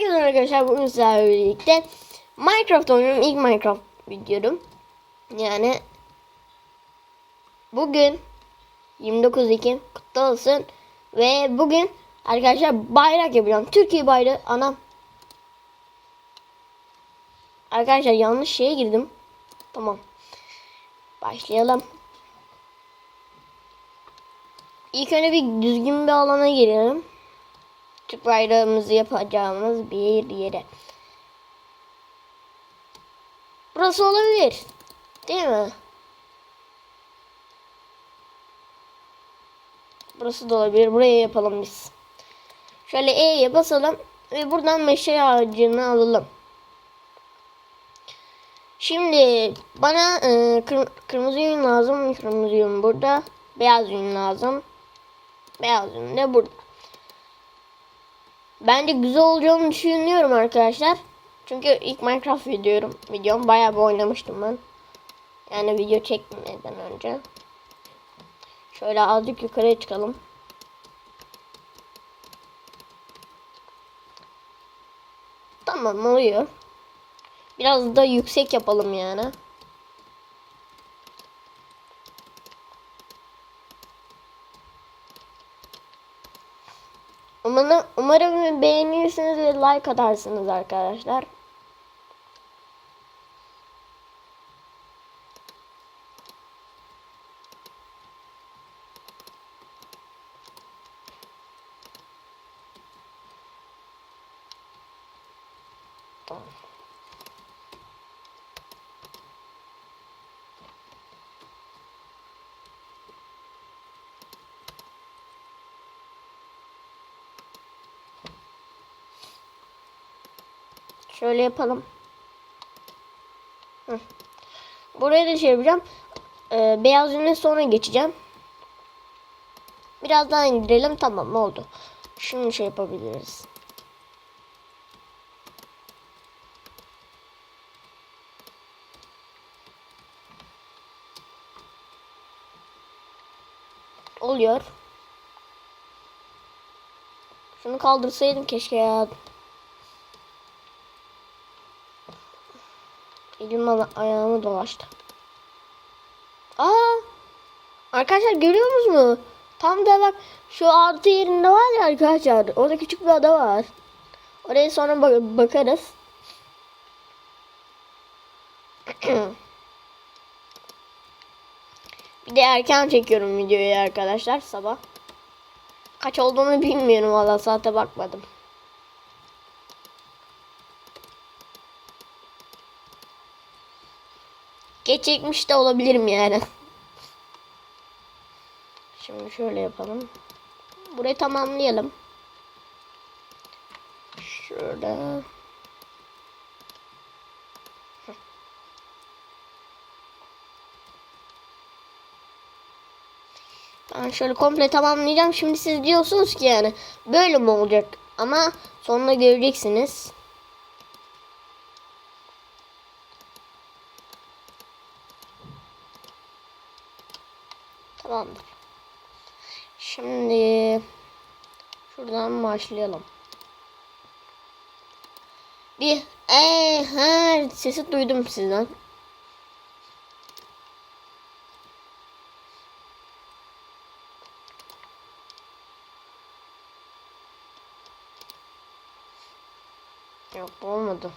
Herkese arkadaşlar bugün sizlerle birlikte Minecraft oynuyorum. İlk Minecraft videom. Yani bugün 29 Ekim kutlu olsun. Ve bugün arkadaşlar bayrak yapacağım. Türkiye bayrağı anam. Arkadaşlar yanlış şeye girdim. Tamam. Başlayalım. İlk önce bir düzgün bir alana girelim. Türk bayrağımızı yapacağımız bir yere. Burası olabilir. Değil mi? Burası da olabilir. Buraya yapalım biz. Şöyle E'ye basalım ve buradan meşe ağacını alalım. Şimdi bana e, kır, kırmızı yün lazım. Kırmızı yün burada. Beyaz yün lazım. Beyaz yün de burada. Bence güzel olacağını düşünüyorum arkadaşlar. Çünkü ilk Minecraft videom, videom bayağı bir oynamıştım ben. Yani video çekmeden önce. Şöyle azıcık yukarıya çıkalım. Tamam oluyor. Biraz da yüksek yapalım yani. Umarım, beğenirsiniz ve like atarsınız arkadaşlar. Tamam. Şöyle yapalım. Hı. Buraya da şey yapacağım. Ee, beyaz yüne sonra geçeceğim. Biraz daha indirelim. Tamam oldu. Şunu şey yapabiliriz. Oluyor. Şunu kaldırsaydım keşke ya. Elim ayağımı dolaştı. Aa! Arkadaşlar görüyor musunuz? Tam da bak şu artı yerinde var ya arkadaşlar. Orada küçük bir ada var. Oraya sonra bak- bakarız. bir de erken çekiyorum videoyu arkadaşlar sabah. Kaç olduğunu bilmiyorum valla saate bakmadım. Geç çekmiş de olabilirim yani. Şimdi şöyle yapalım. Burayı tamamlayalım. Şöyle. Ben şöyle komple tamamlayacağım. Şimdi siz diyorsunuz ki yani böyle mi olacak? Ama sonunda göreceksiniz. Tamamdır. Şimdi şuradan başlayalım. Bir ee, her sesi duydum sizden. Yok olmadı.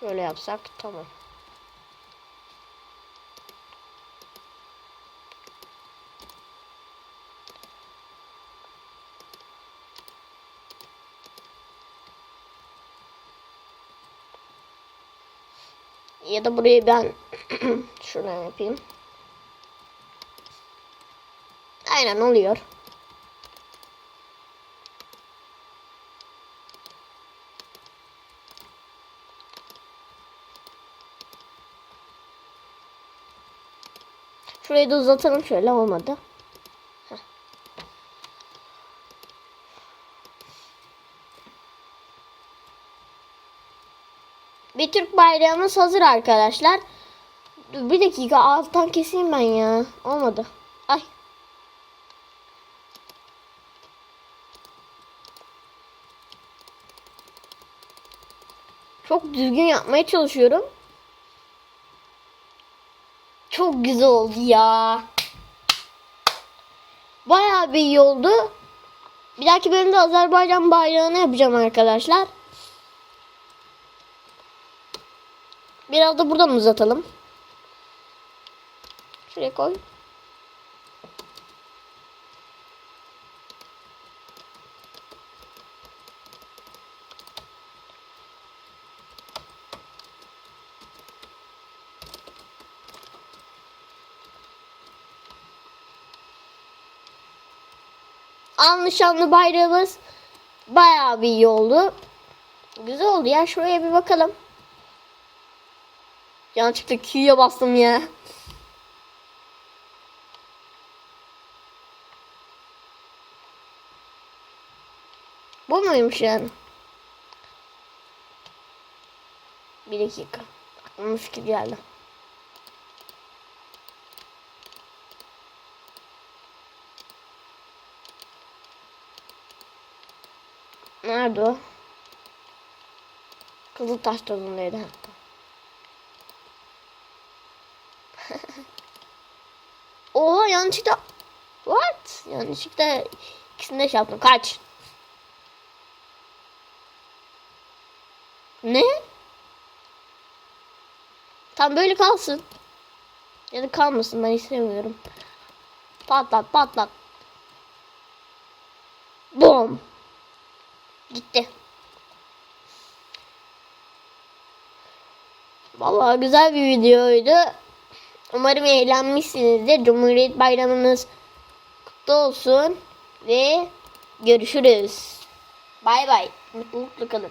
Şöyle yapsak tamam. Ya da burayı ben şuradan yapayım. Aynen oluyor. Şurayı da uzatalım şöyle olmadı. Türk bayrağımız hazır arkadaşlar. Bir dakika alttan keseyim ben ya. Olmadı. Ay. Çok düzgün yapmaya çalışıyorum. Çok güzel oldu ya. Bayağı bir iyi oldu. Bir dahaki bölümde Azerbaycan bayrağını yapacağım arkadaşlar. Biraz da buradan uzatalım. Şuraya koy. Al nişanlı bayrağımız bayağı bir iyi oldu. Güzel oldu ya. Şuraya bir bakalım. Yanlışlıkla Q'ya bastım ya. Bu muymuş yani? Bir dakika. Aklıma fikir geldi. Nerede o? Kızıltaş tozundaydı hatta. Yanlışlıkla What? Yanlışlıkla ikisini de şey yaptım. Kaç. Ne? Tam böyle kalsın. Ya da kalmasın ben istemiyorum. Patlat patlat. Bom. Gitti. Vallahi güzel bir videoydu. Umarım eğlenmişsinizdir. Cumhuriyet Bayramınız kutlu olsun ve görüşürüz. Bay bay. Mutlulukla kalın.